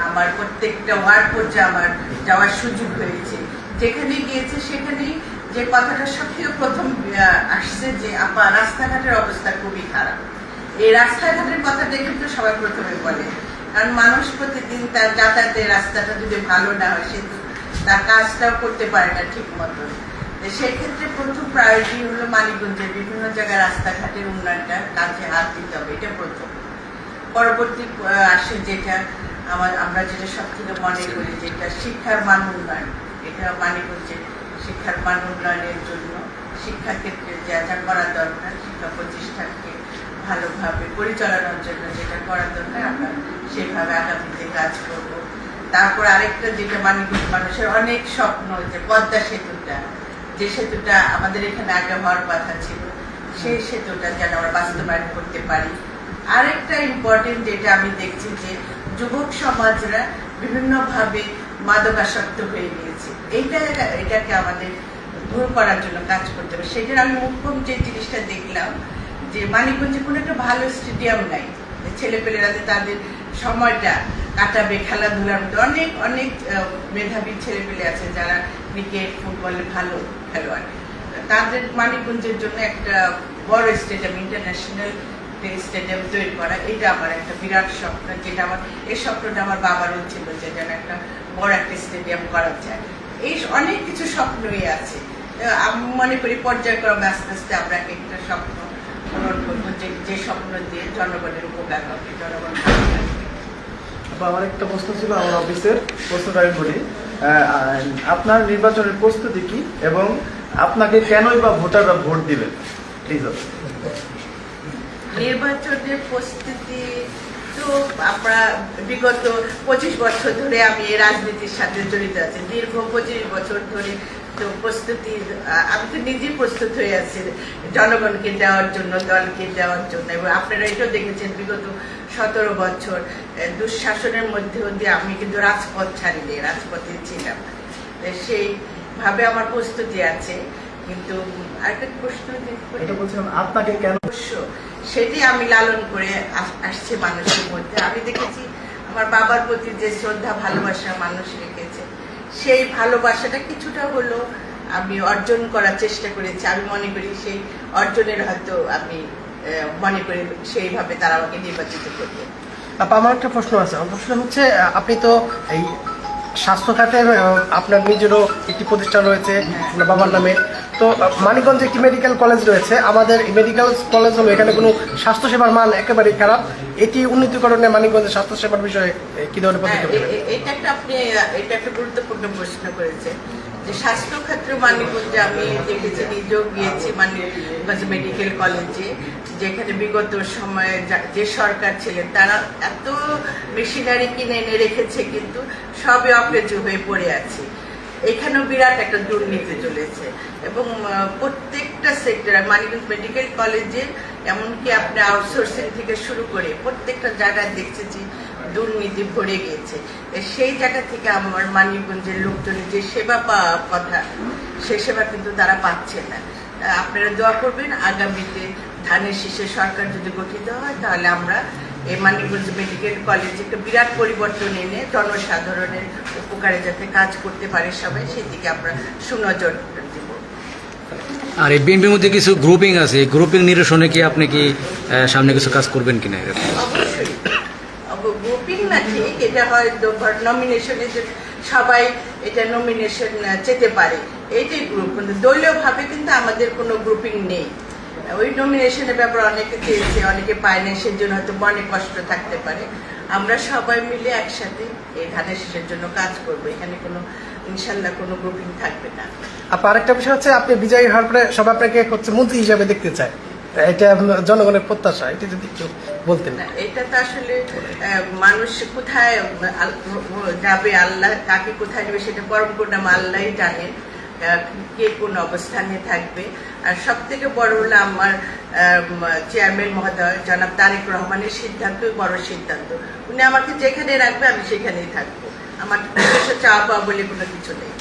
আমার প্রত্যেকটা ওয়ার্ড পর্যায়ে আমার যাওয়ার সুযোগ হয়েছে। যেখানে গিয়েছে সেখানেই যে কথাটা সবথেকে প্রথম আসছে যে, আপা, রাস্তাঘাটের অবস্থা খুবই খারাপ। এই রাস্তাঘাটের কথাটা কিন্তু সবাই প্রথমে বলে। কারণ মানুষ প্রতিদিন তার যাতায়াতের রাস্তাটা যদি ভালো না হয়, সে তার কাজটাও করতে পারে না ঠিক মতন। সেক্ষেত্রে প্রথম প্রায়োরিটি হলো মানিকগঞ্জের বিভিন্ন জায়গায় রাস্তাঘাটের উন্নয়নটা কাজে হাত দিতে হবে। এটা প্রথম। পরবর্তী আসে যেটা আমার আমরা যেটা সব থেকে মনে করি যেটা শিক্ষার মান উন্নয়ন। এটা মানিকগঞ্জের শিক্ষার মান উন্নয়নের জন্য শিক্ষা ক্ষেত্রে যা যা করা দরকার শিক্ষা প্রতিষ্ঠানকে ভালোভাবে পরিচালনার জন্য যেটা করা দরকার আমরা সেভাবে আগামীতে কাজ করব। তারপর আরেকটা যেটা মানিকগঞ্জ মানুষের অনেক স্বপ্ন যে পদ্মা সেতুটা যে সেতুটা আমাদের এখানে আগে হওয়ার কথা ছিল সেই সেতুটা যেন আমরা বাস্তবায়ন করতে পারি। আরেকটা ইম্পর্টেন্ট যেটা আমি দেখছি যে যুবক সমাজরা বিভিন্নভাবে মাদকাসক্ত হয়ে গিয়েছে। এইটা এটাকে আমাদের দূর করার জন্য কাজ করতে হবে। সেটার আমি মুখ্যম যে জিনিসটা দেখলাম যে মানিকগঞ্জে কোনো একটা ভালো স্টেডিয়াম নাই। ছেলেপেলেরা যে তাদের সময়টা কাটাবে, খেলাধুলার মধ্যে অনেক অনেক মেধাবী ছেলেপেলে আছে যারা ক্রিকেট ফুটবলে ভালো খেলোয়াড়। তাদের মানিকগঞ্জের জন্য একটা বড় স্টেডিয়াম ইন্টারন্যাশনাল স্টেডিয়াম তৈরি করা, এটা আমার একটা বিরাট স্বপ্ন, যেটা আমার, এই স্বপ্নটা আমার বাবারও ছিল যে যেন একটা বড় একটা স্টেডিয়াম করা যায়। এই অনেক কিছু স্বপ্নই আছে। আমি মনে করি পর্যায়ক্রমে আস্তে আস্তে আমরা এক একটা স্বপ্ন পূরণ করব, যে যে স্বপ্ন দিয়ে জনগণের উপকার হবে জনগণ আমার একটা প্রশ্ন ছিল আমার অফিসের, প্রশ্নটা আমি বলি আপনার নির্বাচনের প্রস্তুতি কি এবং আপনাকে কেনই বা ভোটাররা ভোট দিবেন? প্লিজ নির্বাচনের প্রস্তুতি তো আমরা বিগত পঁচিশ বছর ধরে আমি এই রাজনীতির সাথে জড়িত আছি। দীর্ঘ পঁচিশ বছর ধরে তো প্রস্তুতি আমি তো নিজেই প্রস্তুত হয়ে আছি জনগণকে দেওয়ার জন্য দলকে দেওয়ার জন্য। এবং আপনারা এটাও দেখেছেন বিগত সতেরো বছর দুঃশাসনের মধ্যেও দিয়ে আমি কিন্তু রাজপথ ছাড়িনি রাজপথে ছিলাম। সেইভাবে আমার প্রস্তুতি আছে। কিন্তু আরেকটা প্রশ্ন আপনাকে কেন অবশ্য সেটি আমি লালন করে আসছে মানুষের মধ্যে। আমি দেখেছি আমার বাবার প্রতি যে শ্রদ্ধা, ভালোবাসা মানুষ রেখেছে, সেই ভালোবাসাটা কিছুটা হলো আমি অর্জন করার চেষ্টা করেছি। আমি মনে করি সেই অর্জনের হয়তো আমি মনে করি সেইভাবে তারা আমাকে নির্বাচিত করবে। আপা, আমার একটা প্রশ্ন আছে। প্রশ্ন হচ্ছে আপনি তো এই স্বাস্থ্য আহ, আপনার নিজেরও একটি প্রতিষ্ঠান রয়েছে বাবার নামে। তো মানিকগঞ্জে একটি মেডিকেল কলেজ রয়েছে। আমাদের মেডিকেল কলেজ হলো এখানে কোনো স্বাস্থ্যসেবার মান একেবারেই খারাপ। এটি উন্নতিকরণে মানিকগঞ্জের স্বাস্থ্যসেবার বিষয়ে কি ধরনের হ্যাঁ, পদক্ষেপ এটা একটা আপনি এটা একটা গুরুত্বপূর্ণ প্রশ্ন করেছেন। যে স্বাস্থ্য ক্ষেত্রে মানিকগঞ্জে আমি দেখেছি নিজেও গিয়েছি মানিকগঞ্জ মেডিকেল কলেজে যেখানে বিগত সময়ে যে সরকার ছিলেন, তারা এত মেশিনারি কিনে এনে রেখেছে কিন্তু সবে অকেজো হয়ে পড়ে আছে। এখানেও বিরাট একটা দুর্নীতি চলেছে এবং প্রত্যেকটা সেক্টর মানিকগঞ্জ মেডিকেল কলেজে এমনকি আপনি আউটসোর্সিং থেকে শুরু করে প্রত্যেকটা জায়গায় দেখছে যে দুর্নীতি ভরে গিয়েছে সেই জায়গা থেকে আমার মানিকগঞ্জের লোকজনের যে সেবা পাওয়ার কথা, সে সেবা কিন্তু তারা পাচ্ছে না। আপনারা দোয়া করবেন আগামীতে ধানের শীষে সরকার যদি গঠিত হয় তাহলে আমরা এই মানিকগঞ্জ মেডিকেল কলেজে একটা বিরাট পরিবর্তন এনে জনসাধারণের উপকারে যাতে কাজ করতে পারে সবাই সেদিকে আমরা সুনজর দেব। আর এই বিএনপির মধ্যে কিছু গ্রুপিং আছে এই গ্রুপিং নিরসনে কি আপনি কি সামনে কিছু কাজ করবেন কিনা এরকম? অবশ্যই। গ্রুপিং না ঠিক এটা হয় নমিনেশনে সবাই এটা নমিনেশন যেতে পারে। এইটাই গ্রুপ কিন্তু দলীয়ভাবে কিন্তু আমাদের কোনো গ্রুপিং নেই। ওই নমিনেশনের ব্যাপারে অনেকে চেয়েছে অনেকে পায় না সেজন্য হয়তো মনে কষ্ট থাকতে পারে। আমরা সবাই মিলে একসাথে এই ধানের শেষের জন্য কাজ করব। এখানে কোনো ইনশাল্লাহ কোনো গ্রুপিং থাকবে না। আপা আরেকটা বিষয় হচ্ছে আপনি বিজয়ী হওয়ার পরে সবাই আপনাকে হচ্ছে মন্ত্রী হিসাবে দেখতে চায়। এটা জনগণের প্রত্যাশা এটা যদি একটু বলতেন। না, এটা তো আসলে মানুষ কোথায় যাবে আল্লাহ কাকে কোথায় নেবে সেটা পরম করুণাম আল্লাহই জানেন কে কোন অবস্থানে থাকবে। আর সব থেকে বড় হলো আমার চেয়ারম্যান মহোদয়, জনাব তারেক রহমানের সিদ্ধান্তই বড় সিদ্ধান্ত। উনি আমাকে যেখানে রাখবে আমি সেখানেই থাকব। আমার নিজস্ব চাওয়া পাওয়া বলে কোনো কিছু নেই।